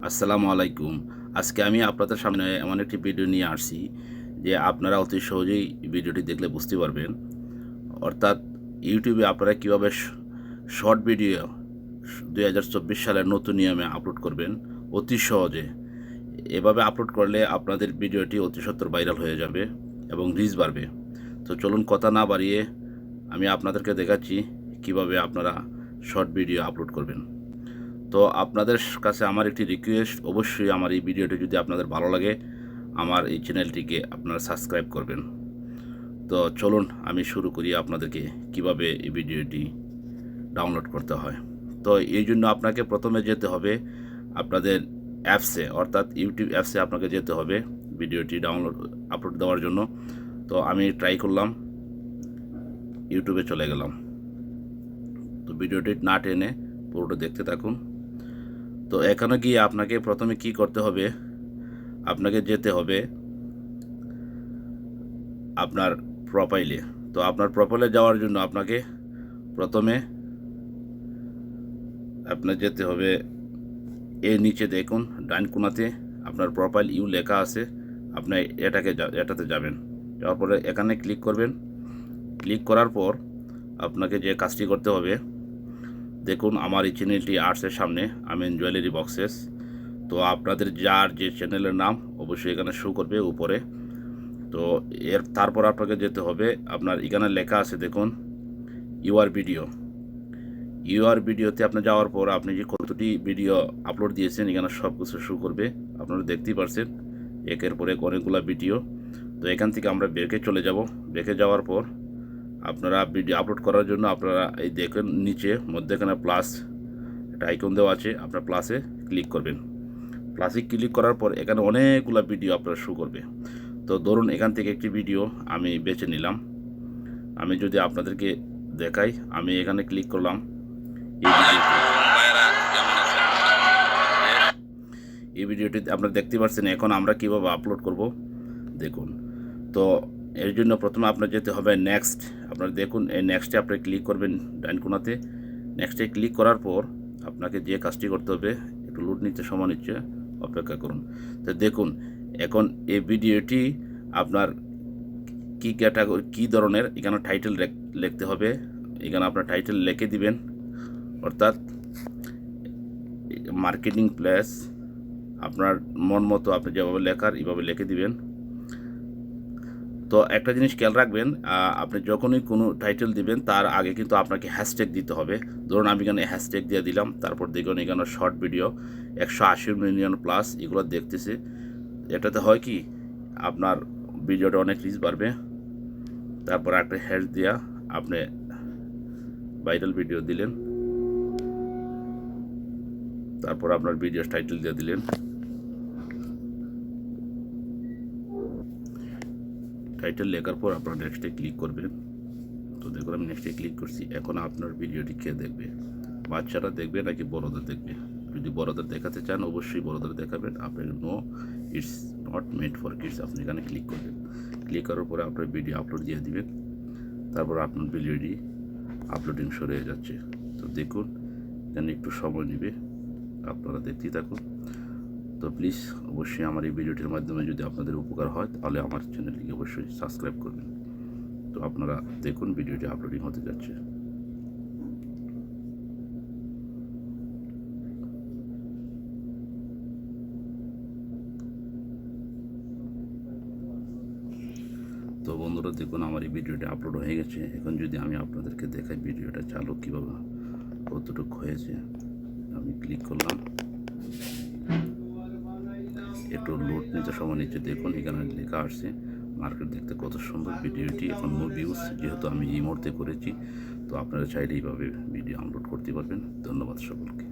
আসসালামু আলাইকুম। আজকে আমি আপনাদের সামনে এমন একটি ভিডিও নিয়ে আসছি যে আপনারা অতি সহজেই ভিডিওটি দেখলে বুঝতে পারবেন। অর্থাৎ ইউটিউবে আপনারা কীভাবে শর্ট ভিডিও দুই হাজার চব্বিশ সালের নতুন নিয়মে আপলোড করবেন অতি সহজে। এভাবে আপলোড করলে আপনাদের ভিডিওটি অতি সত্তর ভাইরাল হয়ে যাবে এবং রিচ বাড়বে। তো চলুন কথা না বাড়িয়ে আমি আপনাদেরকে দেখাচ্ছি কীভাবে আপনারা শর্ট ভিডিও আপলোড করবেন। তো আপনাদের কাছে আমার একটি রিকোয়েস্ট অবশ্যই আমার এই ভিডিওটি যদি আপনাদের ভালো লাগে, আমার এই চ্যানেলটিকে আপনারা সাবস্ক্রাইব করবেন। তো চলুন, আমি শুরু করি আপনাদেরকে কীভাবে এই ভিডিওটি ডাউনলোড করতে হয়। তো এই জন্য আপনাকে প্রথমে যেতে হবে আপনাদের অ্যাপসে অর্থাৎ ইউটিউব অ্যাপসে আপনাকে যেতে হবে ভিডিওটি ডাউনলোড আপলোড দেওয়ার জন্য। তো আমি ট্রাই করলাম ইউটিউবে চলে গেলাম। তো ভিডিওটি না টেনে পুরোটা দেখতে থাকুন। তো এখানে গিয়ে আপনাকে প্রথমে কি করতে হবে? আপনাকে যেতে হবে আপনার প্রোফাইলে তো আপনার প্রোফাইলে যাওয়ার জন্য আপনাকে প্রথমে আপনার যেতে হবে এর নিচে দেখুন ডাইন কোনাতে আপনার প্রোফাইল ইউ লেখা আছে, আপনি এটাকে এটাতে যাবেন। যাওয়ার পরে এখানে ক্লিক করবেন। ক্লিক করার পর আপনাকে যে কাজটি করতে হবে দেখুন, আমার এই চ্যানেলটি আর্টসের সামনে আমিন জুয়েলারি বক্সেস। তো আপনাদের যার যে চ্যানেলের নাম, অবশ্যই এখানে শো করবে উপরে। তো এর, তারপর আপনাকে যেতে হবে, আপনার এখানে লেখা আছে দেখুন, ইউআর ভিডিও। ইউআর ভিডিওতে আপনি যাওয়ার পর আপনি যে কতটি ভিডিও আপলোড দিয়েছেন, এখানে সব কিছু শো করবে। আপনারা দেখতেই পারছেন, একের পর এক অনেকগুলো ভিডিও। তো এখান থেকে আমরা বেঁকে চলে যাব। বেঁকে যাওয়ার পর আপনারা ভিডিও আপলোড করার জন্য আপনারা এই দেখেন নিচে, মধ্যেখানে প্লাস একটা আইকন দেওয়া আছে, আপনার প্লাসে ক্লিক করবেন। প্লাসে ক্লিক করার পর এখানে অনেকগুলো ভিডিও আপনার শো করবে। তো ধরুন এখান থেকে একটি ভিডিও আমি বেছে নিলাম। আমি যদি আপনাদেরকে দেখাই, আমি এখানে ক্লিক করলাম। এই ভিডিওটি আপনারা দেখতে পাচ্ছেন, এখন আমরা কীভাবে আপলোড করব? দেখুন। তো এর জন্য প্রথমে আপনার যেতে হবে নেক্সট আপনারা দেখুন, এই নেক্সটে আপনি ক্লিক করবেন ডাইন কোনাতে নেক্সটে ক্লিক করার পর আপনাকে যে কাজটি করতে হবে, একটু লুট নিতে, সময় নিচ্ছে অপেক্ষা করুন। তো দেখুন, এখন এই ভিডিওটি আপনার কী ক্যাটাগরি কী ধরনের, এখানে টাইটেল লিখতে হবে। এখানে আপনার টাইটেল লিখে দিবেন, অর্থাৎ মার্কেটিং প্লেস আপনার মন মতো আপনি যেভাবে লেখার, এইভাবে লিখে দিবেন। তো একটা জিনিস খেয়াল রাখবেন আপনি যখনই কোনো টাইটেল দিবেন, তার আগে কিন্তু আপনাকে হ্যাশট্যাগ দিতে হবে। ধরুন আমি এখানে হ্যাশট্যাগ দিয়ে দিলাম, তারপর দেখুন এখানে শর্ট ভিডিও একশো আশি মিলিয়ন প্লাস এগুলো দেখতেছে। এটাতে হয় কি, আপনার ভিডিওটা অনেক রিচ বাড়বে। তারপর একটা হ্যাশ দিয়া আপনি ভাইরাল ভিডিও দিলেন। তারপর আপনার ভিডিও টাইটেল দিয়ে দিলেন। টাইটেল লেখার পর আপনার নেক্সটে ক্লিক করবেন। তো দেখুন, আমি নেক্সটে ক্লিক করছি। এখন আপনার ভিডিওটি কে দেখবে? বাচ্চারা দেখবে নাকি বড়দের দেখবে? যদি বড়দের দেখাতে চান, অবশ্যই বড়দের দেখাবেন। আপনি no it's not made for kids আপনি এখানে ক্লিক করবেন। ক্লিক করার পরে আপনার ভিডিও আপলোড দিয়ে দিবেন। তারপর আপনার ভিডিওটি আপলোডিং হয়ে যাচ্ছে। তো দেখুন, এখানে একটু সময় নেবে। আপনারা দেখতেই থাকুন। তো প্লিজ অবশ্যই আমার এই ভিডিওটির মাধ্যমে যদি আপনাদের উপকার হয়, তাহলে আমার চ্যানেলটিকে অবশ্যই সাবস্ক্রাইব করবেন। তো আপনারা দেখুন ভিডিওটি আপলোডিং হতে যাচ্ছে। তো বন্ধুরা, দেখুন আমার এই ভিডিওটা আপলোড হয়ে গেছে। এখন যদি আমি আপনাদেরকে দেখাই ভিডিওটা চালু কীভাবে কতটুকু হয়েছে, আমি ক্লিক করলাম। একটু লোড নিতে সময় নিচে দেখুন, এখানে লেখা আসছে মার্কেট দেখতে কত সুন্দর ভিডিওটি এখন মোর ভিউজ যেহেতু আমি এই মুহূর্তে করেছি, তো আপনারা চাইলে এইভাবে ভিডিও আপলোড করতে পারবেন। ধন্যবাদ সকলকে।